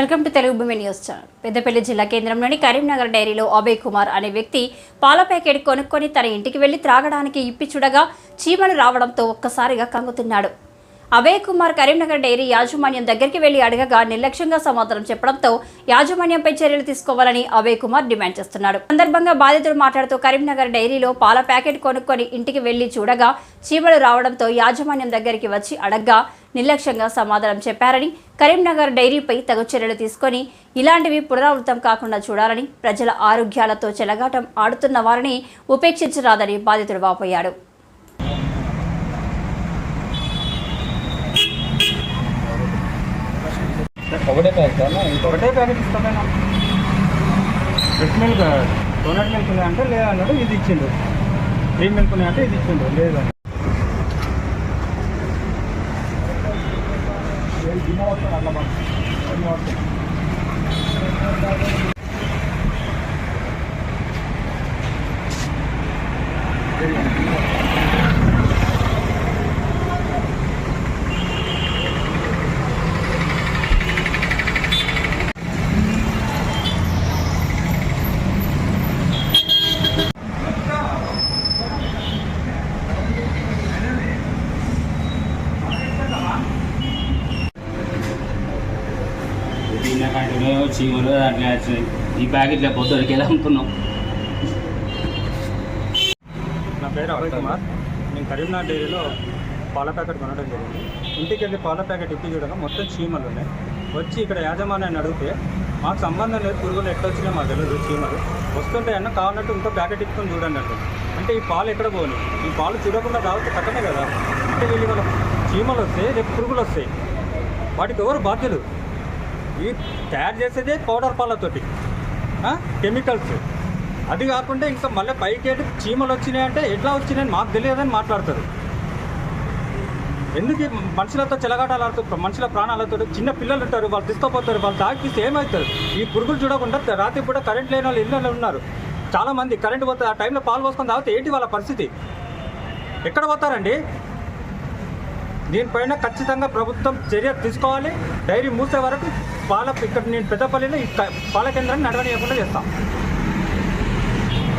Welcome to Telugu భూమి news channel. Peddapalli జిల్లా కేంద్రంలోని కరీంనగర్ డైరీలో అభయ్ కుమార్ అనే వ్యక్తి పాల ప్యాకెట్ కొనుక్కొని తన ఇంటికి వెళ్ళి త్రాగడానికి ఇప్పి చూడగా చీమలు రావడంతో ఒక్కసారిగా కంగుతున్నాడు. అభయ్ కుమార్ కరీంనగర్ డైరీ యాజమాన్యం దగ్గరికి వెళ్ళి అడగగా నిర్లక్ష్యంగా సమాధానం చెప్పడంతో యాజమాన్యంపై చర్యలు తీసుకోవాలని అభయ్ కుమార్ డిమాండ్ చేస్తున్నాడు. సందర్భంగా బాధితుడు మాట్లాడుతూ కరీంనగర్ డైరీలో పాల ప్యాకెట్ కొనుక్కొని ఇంటికి వెళ్ళి చూడగా చీమలు రావడంతో యాజమాన్యం దగ్గరికి వచ్చి అడగ్గా నిర్లక్ష్యంగా సమాధానం చెప్పారని కరీంనగర్ డైరీపై తగు చర్యలు తీసుకొని ఇలాంటివి పునరావృతం కాకుండా చూడాలని ప్రజల ఆరోగ్యాలతో చెలగాటం ఆడుతున్న వారిని ఉపేక్షించరాదని బాధితుడు వాపోయాడు. ఒకటే ప్యాకెట్ ఒకటే ప్యాకెట్ ఇస్తామైనా? బ్రెడ్ మిల్క్ డోనట్ మిల్క్ ఉన్నాయంటే లేదన్నాడు ఇది ఇచ్చిండు. క్రీమ్ మిల్క్ ఉన్నాయంటే ఇది ఇచ్చిండు లేదు అని దీని కంటనే చీమలు దాంట్లో వచ్చినాయి ఈ ప్యాకెట్లో పొద్దుడికి ఎలా అమ్ముతున్నాం నా పేరు అభయ్ కుమార్. నేను కరీంనగర్ డైరీలో పాల ప్యాకెట్ కొనడం జరిగింది. ఇంటికి వెళ్ళి పాల ప్యాకెట్ ఇప్పి చూడగా మొత్తం చీమలు ఉన్నాయి. వచ్చి ఇక్కడ యాజమాన్యాన్ని అడిగితే మాకు సంబంధం లేదు పురుగులు ఎట్లా వచ్చినాయి మాకు తెలియదు చీమలు. వస్తుంటే అన్న కావాలంటే ఇంకో ప్యాకెట్ ఇప్పుకొని చూడండి అంటే అంటే ఈ పాలు ఎక్కడ పోని ఈ పాలు చూడకుండా తాగితే కట్టనే కదా. అంటే వీళ్ళు చీమలు వస్తాయి రేపు పురుగులు వస్తాయి. వాటికి ఎవరు బాధ్యులు? ఈ తయారు చేసేదే పౌడర్ పాలతోటి. కెమికల్స్. అది కాకుండా ఇంకా మళ్ళీ పైకి ఏంటి చీమలు వచ్చినాయి అంటే ఎట్లా వచ్చినాయని మాకు తెలియదని మాట్లాడతారు. ఎందుకు మనుషులతో చెలగాటాలు ఆడుతూ మనుషుల ప్రాణాలతో చిన్న పిల్లలు ఉంటారు వాళ్ళు తీసుకుపోతారు వాళ్ళు తాకిస్తే ఏమవుతారు? ఈ పురుగులు చూడకుండా రాత్రి కూడా కరెంట్ లేని వాళ్ళు ఇళ్ళలో ఉన్నారు. చాలా మంది కరెంట్ పోతే ఆ టైంలో పాలు పోసుకొని తాగితే ఏంటి వాళ్ళ పరిస్థితి? ఎక్కడ పోతారండి? దీనిపైన ఖచ్చితంగా ప్రభుత్వం చర్య తీసుకోవాలి. డైరీ మూసే వరకు పాల ఇక్కడ నేను పెద్దపల్లిలో ఈ పాల కేంద్రాన్ని నడవనీయకుండా చేస్తాం.